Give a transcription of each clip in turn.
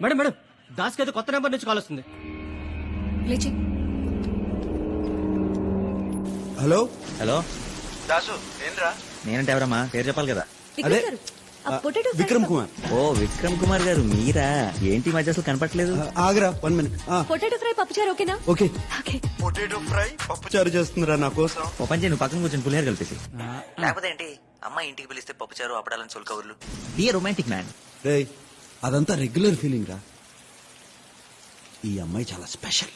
Madam madam దాస్కి అయితే కొత్త number నుంచి కాల్ వస్తుంది. లేచి. హలో? హలో. దాసు ఏంద్రా నేనంటే ఎవరమ్మా? పేరు చెప్పాలి కదా. విక్రమ్ అదే, గారు, ఆ పొటాటో విక్రమ్ కుమార్. ఓ విక్రమ్ కుమార్ గారు మీరా? ఏంటి ఈ మధ్య అసలు కనపట్లేదు ఆ, ఆగరా వన్ మినిట్. పొటాటో ఫ్రై పప్పుచారు ఓకేనా? ఓకే. ఓకే. పొటాటో ఫ్రై పప్పు చారు చేస్తుందిరా నా కోసం? ఓ పని చేయి, నువ్వు పక్కన కూర్చొని పులిహార కలిపేసి లేకపోతే ఏంటి? అమ్మాయి ఇంటికి పిలిస్తే పప్పుచారు అప్పడాలని సొలకవర్లు బి రొమాంటిక్ మ్యాన్ రే అదంతా రెగ్యులర్ ఫీలింగ్ రా. ఈ అమ్మాయి చాలా స్పెషల్.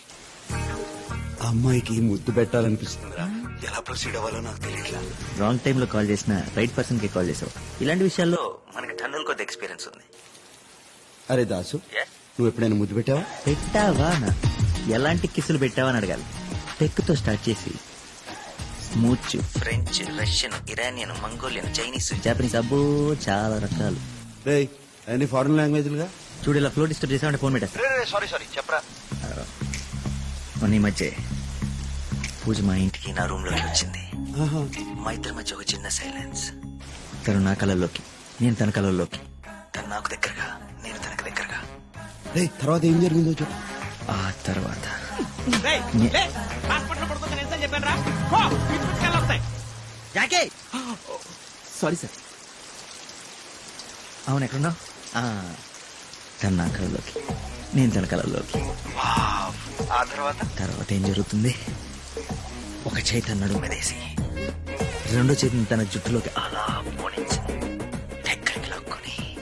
ఆ అమ్మాయికి ముద్దు పెట్టాలనిపిస్తుందిరా. ఎలా ప్రొసీడ్ అవ్వాలో నాకు తెలియట్లా. రాంగ్ టైం లో కాల్ చేసిన రైట్ పర్సన్కి కాల్ చేసావు. ఇలాంటి విషయాల్లో మనకి టన్నుల కొద్ది ఎక్స్పీరియన్స్ ఉంది. అరే దాసు నువ్వు ఎప్పుడైనా ముద్దు పెట్టావా? పెట్టావా నా? ఎలాంటి కిస్సులు పెట్టావా అని అడగాలి. టెక్తో స్టార్ట్ చేసి. Smooch. French Russian Iranian Mongolian Chinese. Japanese అబ్బో చాలా రకాలు. అన్ని ఫారెన్ లాంగ్వేజ్లుగా చూడు ఇలా ఫ్లో డిస్టర్బ్ చేసామంటే ఫోన్ పెట్టేస్తా. రే రే సారీ సారీ చెప్పరా? ఈ మధ్య. పూజ మా ఇంటికి నా రూమ్లోకి వచ్చింది. ఆహా. మా ఇద్దరి మధ్య ఒక చిన్న సైలెన్స్ తను నా కళల్లోకి నేను తన కళల్లోకి తను నాకు దగ్గరగా నేను తనకు దగ్గరగా. రే తర్వాత ఏం జరిగిందో చెప్పు. ఆ తర్వాత. సారీ సార్ అవును ఎక్కడున్నావు? తను నా కళలోకి నేను తన కళల్లోకి ఆ తర్వాత? తర్వాత ఏం జరుగుతుంది? ఒక చేయి తన నడుము మీదేసి రెండో చేతిని తన జుట్టులోకి అలా పోనించి దగ్గరికి లాక్కొని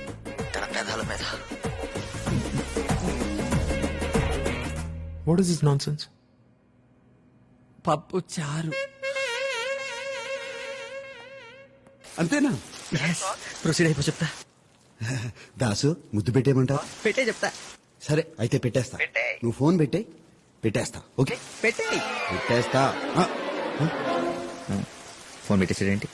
తన పెదాల మీద. What is this nonsense? పప్పు చారు. అంతేనా? ప్రొసీడ్ అయిపో చెప్తా. దాసు ముద్దు పెట్టేయమంటావా? పెట్టే చెప్తా. సరే అయితే పెట్టేస్తా. పెట్టేయ్. నువ్వు ఫోన్ పెట్టే పెట్టేస్తా ఓకే? పెట్టే పెట్టేస్తా. ఆ. ఫోన్ పెట్టేసాడేంటి?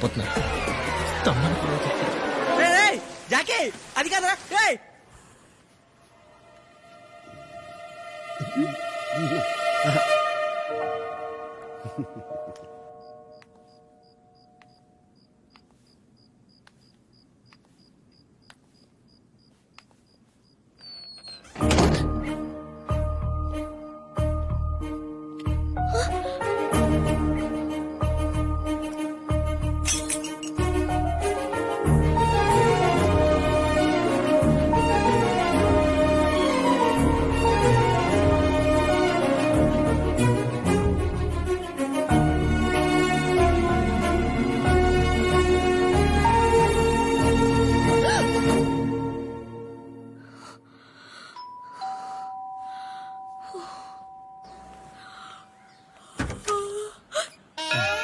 చెప్పారు. జాకే అది కాదురా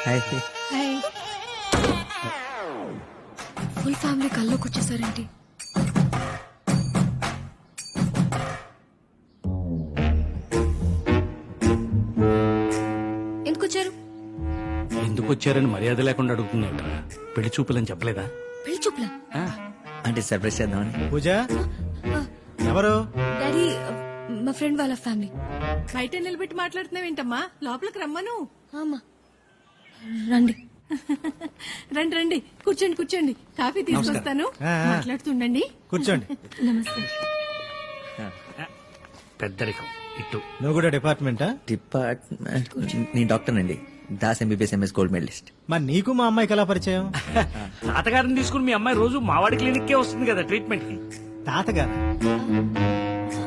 హాయ్. ఫుల్ ఫ్యామిలీ కల్లోకి వచ్చేసారేంటి? ఎందుకు వచ్చారు ఎందుకు వచ్చారని మర్యాద లేకుండా అడుగుతున్నాడు పెళ్ళి చూపులని చెప్పలేదా? పెళ్ళి చూపులా? అంటే సర్ప్రైజ్ చేద్దామని. పూజ? ఎవరు? డాడీ మా ఫ్రెండ్ వాళ్ళ ఫ్యామిలీ. బయట నిలబెట్టి మాట్లాడుతున్నావేంటమ్మా? లోపలికి రమ్మను. ఆమా. రండి. రండి రండి. కూర్చోండి కూర్చోండి. కాఫీ తీసుకొస్తాను. మాట్లాడుతుండండి. కూర్చోండి. నమస్తే. పెద్దరికం ఇటు. నువ్వు కూడా డిపార్ట్మెంటా? డిపార్ట్మెంట్ నేను డాక్టర్ అండి. Das MBBS MS gold medalist. మరి నీకు మా అమ్మాయికి ఎలా పరిచయం? తాతగారిని తీసుకుని మీ అమ్మాయి రోజు మావాడి క్లినిక్ కే వస్తుంది కదా ట్రీట్మెంట్కి తాతగారు?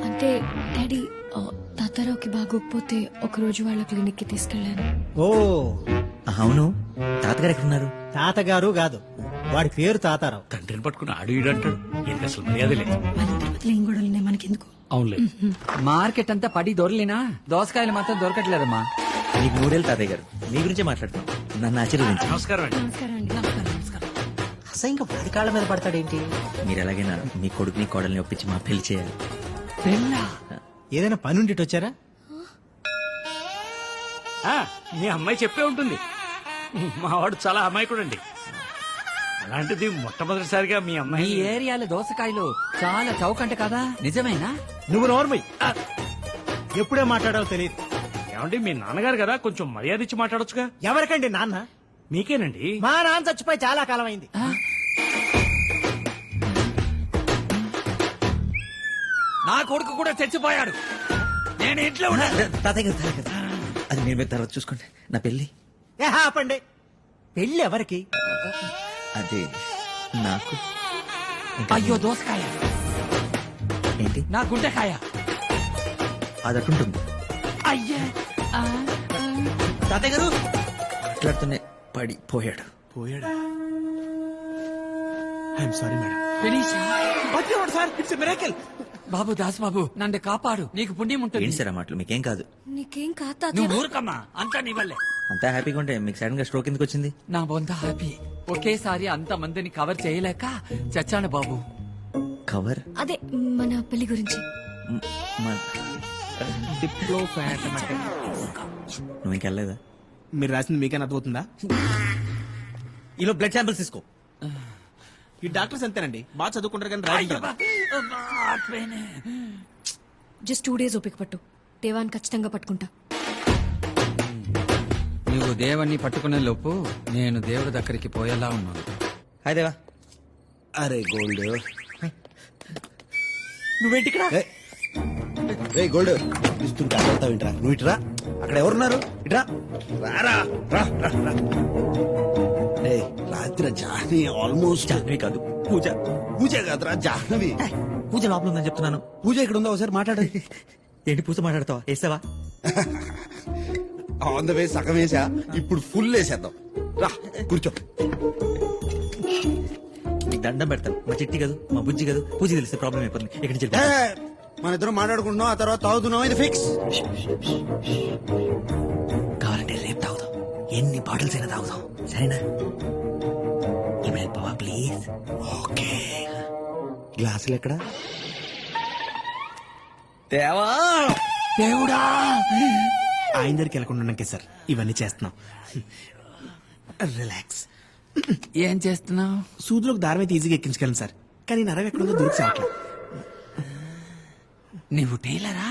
అంటే డాడీ తాతారావుకి బాగోకపోతే ఒక రోజు వాళ్ళ క్లినిక్కి తీసుకెళ్ళాను ఓ అవును. తాతగారు ఎక్కడున్నారు? తాతగారు కాదు. వాడి పేరు తాతారావు. తండ్రిని పట్టుకుని ఆడు ఈడు అంటాడు. ఏంటి అసలు మర్యాద లేదు మన తిరుపతిలో ఏం గొడవలు మనకెందుకు? అవునులే. మార్కెట్ అంతా పడి దొరలేనా? దోసకాయలు మాత్రం దొరకట్లేదమ్మా. నీకు నూరేళ్ళు తాతయ్య గారు. మీ గురించే మాట్లాడతాం. నన్ను ఆశీర్వదించండి నమస్కారం అండి. నమస్కారం అండి. నమస్కారం అసలు ఇంకా వాడి కాళ్ళ మీద పడతాడేంటి? మీరు ఎలాగైనా మీ కొడుకుని కోడల్ని ఒప్పించి మా పెళ్ళి చేయాలి. పెళ్ళా? ఏదైనా పని ఉండి వచ్చారా? ఆ, మీ అమ్మాయి చెప్పే ఉంటుంది. మావాడు చాలా అమాయకుడు అండి అలాంటిది మొట్టమొదటిసారిగా మీ మీ అమ్మాయి ఏరియాలో దోసకాయలు చాలా చౌకంట కదా? నిజమేనా? నువ్వు నోర్మై. ఎప్పుడే మాట్లాడాలో తెలియదు. ఏమండి మీ నాన్నగారు కదా కొంచెం మర్యాద ఇచ్చి మాట్లాడొచ్చుగా? ఎవరికండి నాన్న? మీకేనండి? మా నాన్న చచ్చిపోయి చాలా కాలం అయింది నా కొడుకు కూడా చచ్చిపోయాడు. నేను ఇంట్లో ఉన్నా తాతయ్య గారు తాతయ్య గారు. అది మీరు మీరు తర్వాత చూసుకోండి నా పెళ్ళి. ఏ ఆపండి. పెళ్ళి ఎవరికి? అది నాకు. అయ్యో దోసకాయ. ఏంటి? నా గుండెకాయ. అది అటుంటుంది అయ్యే. తాతయ్య గారు! మాట్లాడుతూనే పడి పోయాడు. పోయాడా? ఐఎమ్ సారీ మేడం ఫినిషా? సార్. ఇట్స్ మిరాకిల్ బాబు దాస్ బాబు నన్ను కాపాడు. నీకు పుణ్యం ఉంటుంది. ఏంటి సార్ ఆ మాటలు? మీకేం కాదు. నీకేం కాదు నువ్వు ఊరుకమ్మా అంతా నీ వల్లే. అంతా హ్యాపీగా ఉంటే మీకు సడన్గా స్ట్రోక్ ఎందుకు వచ్చింది? నా బొంద హ్యాపీ. ఒకేసారి అంత మందిని కవర్ చేయలేక చచ్చాను బాబు. కవర్? అదే మన పెళ్ళి గురించి. నువ్వు ఇంకెళ్ళలేదా మీరు రాసింది మీకేనా అర్థమవుతుందా? ఈలో బ్లడ్ శాంపిల్స్ తీసుకో. ఈ డాక్టర్స్ అంతేనండి. బాగా చదువుకుంటారు కానీ రాయడం రాదు. జస్ట్ టూ డేస్ ఓపిక పట్టు. దేవాన్ని ఖచ్చితంగా పట్టుకుంటా. నువ్వు దేవుణ్ణి పట్టుకునే లోపు నేను దేవుడి దగ్గరికి పోయేలా ఉన్నాను. హాయ్ దేవా. అరే గోల్డ్. నువ్వేంటి ఇక్కడ రే గోల్డ్. ఇస్తుంటే నువ్వు ఇట్రా? అక్కడ ఎవరున్నారు? ఇట్రా? రారా. రా రా, రాత్రి జాహ్నవి ఆల్మోస్ట్ జాహ్నవి కాదు పూజ. పూజ కాదురా జాహ్నవి. పూజ లోపల ఉందని చెప్తున్నాను. పూజ ఇక్కడ ఉందా ఒకసారి మాట్లాడు. ఏంటి పూజ మాట్లాడతావా? వేసావా ఆన్ ద వే సగం వేసా ఇప్పుడు ఫుల్ వేసేద్దాం. రా కూర్చో. నీకు దండం పెడతాను. మా చిట్టి కాదు మా బుజ్జి కాదు పూజ తెలిస్తే ప్రాబ్లం అయిపోతుంది. ఇక్కడి నుంచి వెళ్ళిపో. మన ఇద్దరం మాట్లాడుకుంటున్నాం ఆ తర్వాత తాగుతున్నాం ఇది ఫిక్స్ కావాలంటే రేపు తాగుదాం. ఎన్ని బాటిల్స్ అయినా తాగుదాం. సరేనా? ఇప్పుడు వెళ్ళిపోవా ప్లీజ్ ఓకే గ్లాసులు ఎక్కడ? దేవా! దేవుడా! ఆయన దగ్గరికి వెళ్ళకుండా ఉన్నాకే సార్. ఇవన్నీ చేస్తున్నాం. రిలాక్స్. ఏం చేస్తున్నావు? సూదులోకి దారం అయితే ఈజీగా ఎక్కించగలను సార్. కానీ నరం ఎక్కడుందో దూరికి సావట్లేదు నీవు టైలరా?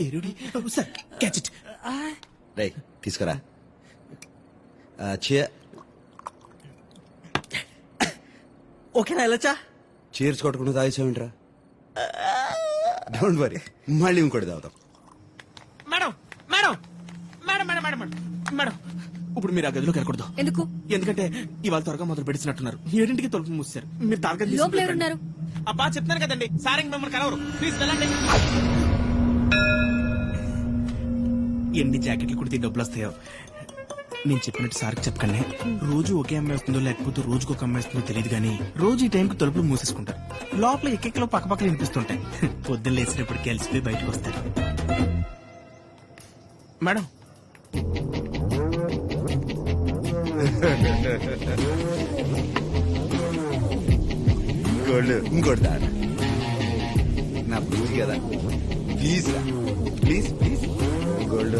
ఎరుడి. సార్ క్యాచ్ ఇట్ రే తీసుకురా. ఆ, చే- ఓకేనా వెళ్ళొచ్చా? చీర్స్ కొట్టకుండా తాగేసావేంట్రా? డోంట్ వరీ మళ్ళీ ఇంకోటి తాగుతాం. Madam madam madam madam madam madam. Madam ఇప్పుడు మీరు ఆ గదిలోకి వెళ్ళకూడదు. ఎందుకు? ఎందుకంటే ఇవాళ త్వరగా మొదలు పెడిచినట్టున్నారు ఏడింటికి తలుపు మూసారు మీరు తారకం లోపల ఎవరున్నారు? అబ్బా చెప్తాను కదండి. సార్ మిమ్మల్ని కలవరు. ప్లీజ్ వెళ్ళండి. ఎన్ని జాకెట్లు కుడితే డబ్బులు వస్తాయో. నేను చెప్పినట్టు సార్కి చెప్పకండి. రోజు ఒకే అమ్మాయి వస్తుందో లేకపోతే రోజుకు ఒక అమ్మాయి వస్తుందో తెలియదు కానీ రోజు ఈ టైంకి తలుపులు మూసేసుకుంటారు. లోపల ఎక్కెక్కలో పక్క పక్కన వినిపిస్తుంటాయి. పొద్దున్న లేచినప్పుడు కలిసిపోయి బయటకు వస్తారు. మేడం. ఇంకోళ్ళు ఇంకోటి దాని నా బుద్ధి కదా. Please please please gold